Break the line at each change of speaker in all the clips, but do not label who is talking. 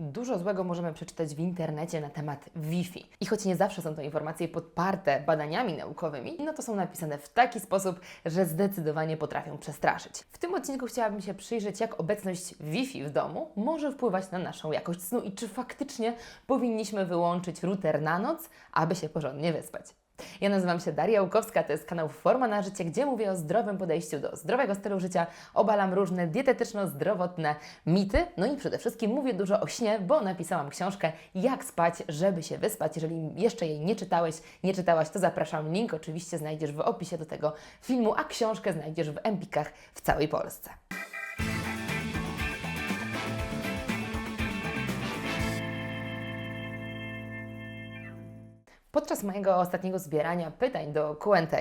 Dużo złego możemy przeczytać w internecie na temat Wi-Fi. I choć nie zawsze są to informacje podparte badaniami naukowymi, no to są napisane w taki sposób, że zdecydowanie potrafią przestraszyć. W tym odcinku chciałabym się przyjrzeć, jak obecność Wi-Fi w domu może wpływać na naszą jakość snu i czy faktycznie powinniśmy wyłączyć router na noc, aby się porządnie wyspać. Ja nazywam się Daria Łukowska, to jest kanał Forma na Życie, gdzie mówię o zdrowym podejściu do zdrowego stylu życia, obalam różne dietetyczno-zdrowotne mity, no i przede wszystkim mówię dużo o śnie, bo napisałam książkę Jak spać, żeby się wyspać. Jeżeli jeszcze jej nie czytałeś, nie czytałaś, to zapraszam. Link oczywiście znajdziesz w opisie do tego filmu, a książkę znajdziesz w Empikach w całej Polsce. Podczas mojego ostatniego zbierania pytań do Q&A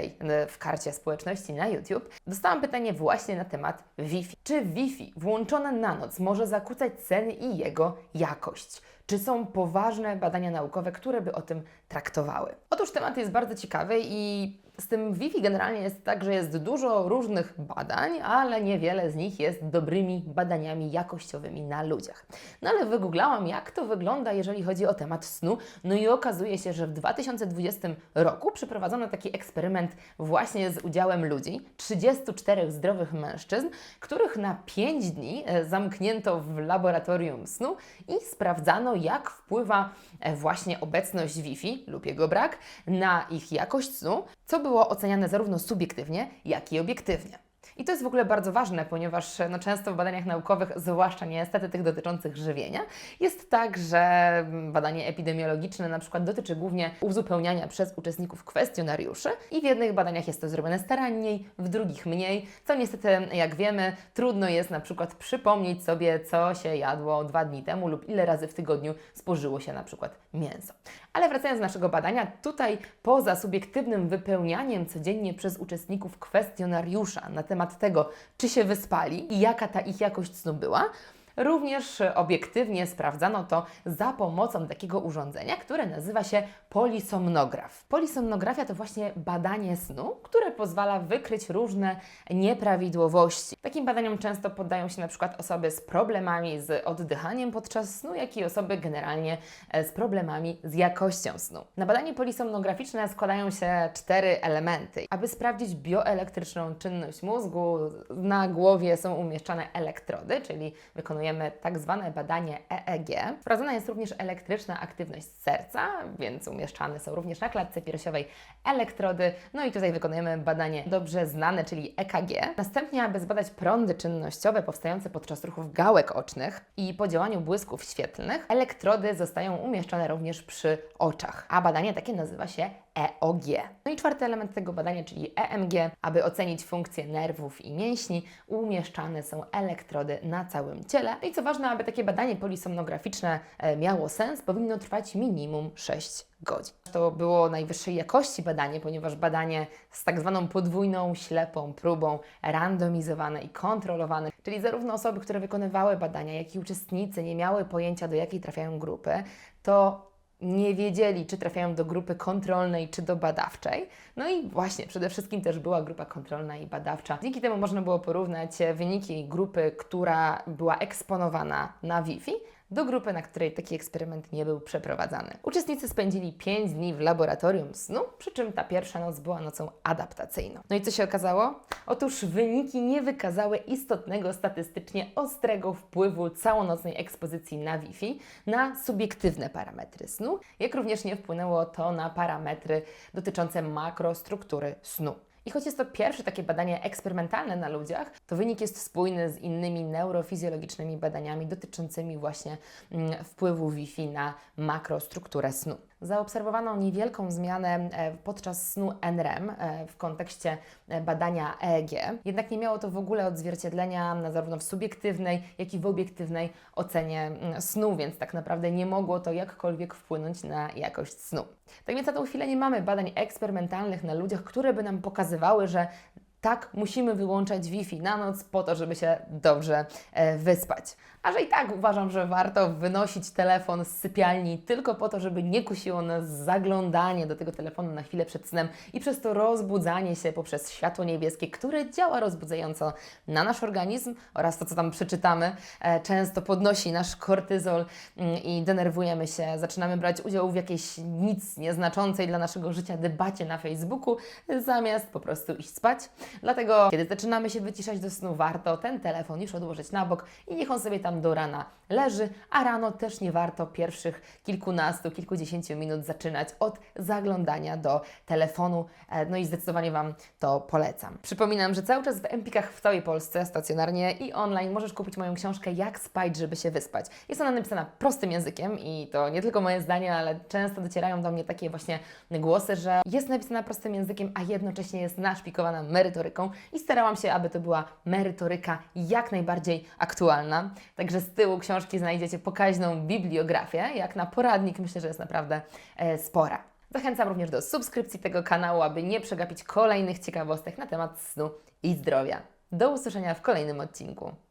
w karcie społeczności na YouTube dostałam pytanie właśnie na temat Wi-Fi. Czy Wi-Fi włączone na noc może zakłócać sen i jego jakość? Czy są poważne badania naukowe, które by o tym traktowały? Otóż temat jest bardzo ciekawy i z tym Wi-Fi generalnie jest tak, że jest dużo różnych badań, ale niewiele z nich jest dobrymi badaniami jakościowymi na ludziach. No ale wygooglałam, jak to wygląda, jeżeli chodzi o temat snu. No i okazuje się, że w 2020 roku przeprowadzono taki eksperyment właśnie z udziałem ludzi, 34 zdrowych mężczyzn, których na 5 dni e, zamknięto w laboratorium snu i sprawdzano, jak wpływa e, właśnie obecność Wi-Fi lub jego brak na ich jakość snu, co było oceniane zarówno subiektywnie, jak i obiektywnie. I to jest w ogóle bardzo ważne, ponieważ no, często w badaniach naukowych, zwłaszcza niestety tych dotyczących żywienia, jest tak, że badanie epidemiologiczne na przykład dotyczy głównie uzupełniania przez uczestników kwestionariuszy i w jednych badaniach jest to zrobione staranniej, w drugich mniej, co niestety, jak wiemy, trudno jest na przykład przypomnieć sobie, co się jadło dwa dni temu lub ile razy w tygodniu spożyło się na przykład mięso. Ale wracając do naszego badania, tutaj poza subiektywnym wypełnianiem codziennie przez uczestników kwestionariusza na temat tego, czy się wyspali i jaka ta ich jakość snu była, Również obiektywnie sprawdzano to za pomocą takiego urządzenia, które nazywa się polisomnograf. Polisomnografia to właśnie badanie snu, które pozwala wykryć różne nieprawidłowości. Takim badaniom często poddają się na przykład osoby z problemami z oddychaniem podczas snu, jak i osoby generalnie e, z problemami z jakością snu. Na badanie polisomnograficzne składają się cztery elementy. Aby sprawdzić bioelektryczną czynność mózgu, na głowie są umieszczane elektrody, czyli wykonujemy tak zwane badanie EEG. Sprawdzona jest również elektryczna aktywność serca, więc umieszczane są również na klatce piersiowej elektrody. No i tutaj wykonujemy badanie dobrze znane, czyli EKG. Następnie, aby zbadać prądy czynnościowe powstające podczas ruchów gałek ocznych i po działaniu błysków świetlnych, elektrody zostają umieszczone również przy oczach, a badanie takie nazywa się EOG. No i czwarty element tego badania, czyli EMG, aby ocenić funkcję nerwów i mięśni, umieszczane są elektrody na całym ciele. No i co ważne, aby takie badanie polisomnograficzne e, miało sens, powinno trwać minimum 6 godzin. To było najwyższej jakości badanie, ponieważ badanie z tak zwaną podwójną, ślepą próbą, randomizowane i kontrolowane, czyli zarówno osoby, które wykonywały badania, jak i uczestnicy nie miały pojęcia, do jakiej trafiają grupy, to nie wiedzieli, czy trafiają do grupy kontrolnej, czy do badawczej. No i właśnie, przede wszystkim też była grupa kontrolna i badawcza. Dzięki temu można było porównać wyniki grupy, która była eksponowana na Wi-Fi, do grupy, na której taki eksperyment nie był przeprowadzany. Uczestnicy spędzili 5 dni w laboratorium snu, przy czym ta pierwsza noc była nocą adaptacyjną. No i co się okazało? Otóż wyniki nie wykazały istotnego statystycznie ostrego wpływu całonocnej ekspozycji na Wi-Fi na subiektywne parametry snu, jak również nie wpłynęło to na parametry dotyczące makrostruktury snu. I choć jest to pierwsze takie badanie eksperymentalne na ludziach, to wynik jest spójny z innymi neurofizjologicznymi badaniami dotyczącymi właśnie mm, wpływu Wi-Fi na makrostrukturę snu. Zaobserwowano niewielką zmianę e, podczas snu NREM e, w kontekście e, badania EEG, jednak nie miało to w ogóle odzwierciedlenia na zarówno w subiektywnej, jak i w obiektywnej ocenie snu, więc tak naprawdę nie mogło to jakkolwiek wpłynąć na jakość snu. Tak więc na tą chwilę nie mamy badań eksperymentalnych na ludziach, które by nam pokazywały, że tak, musimy wyłączać Wi-Fi na noc po to, żeby się dobrze e, wyspać. A że i tak uważam, że warto wynosić telefon z sypialni tylko po to, żeby nie kusiło nas zaglądanie do tego telefonu na chwilę przed snem i przez to rozbudzanie się poprzez światło niebieskie, które działa rozbudzająco na nasz organizm oraz to, co tam przeczytamy, e, często podnosi nasz kortyzol mm, i denerwujemy się, zaczynamy brać udział w jakiejś nic nieznaczącej dla naszego życia debacie na Facebooku, zamiast po prostu iść spać. Dlatego, kiedy zaczynamy się wyciszać do snu, warto ten telefon już odłożyć na bok i niech on sobie tam do rana leży, a rano też nie warto pierwszych kilkunastu, kilkudziesięciu minut zaczynać od zaglądania do telefonu. E, No i zdecydowanie Wam to polecam. Przypominam, że cały czas w Empikach w całej Polsce, stacjonarnie i online, możesz kupić moją książkę Jak spać, żeby się wyspać. Jest ona napisana prostym językiem i to nie tylko moje zdanie, ale często docierają do mnie takie właśnie głosy, że jest napisana prostym językiem, a jednocześnie jest naszpikowana merytoryką i starałam się, aby to była merytoryka jak najbardziej aktualna. Także z tyłu książki znajdziecie pokaźną bibliografię, jak na poradnik myślę, że jest naprawdę e, spora. Zachęcam również do subskrypcji tego kanału, aby nie przegapić kolejnych ciekawostek na temat snu i zdrowia. Do usłyszenia w kolejnym odcinku.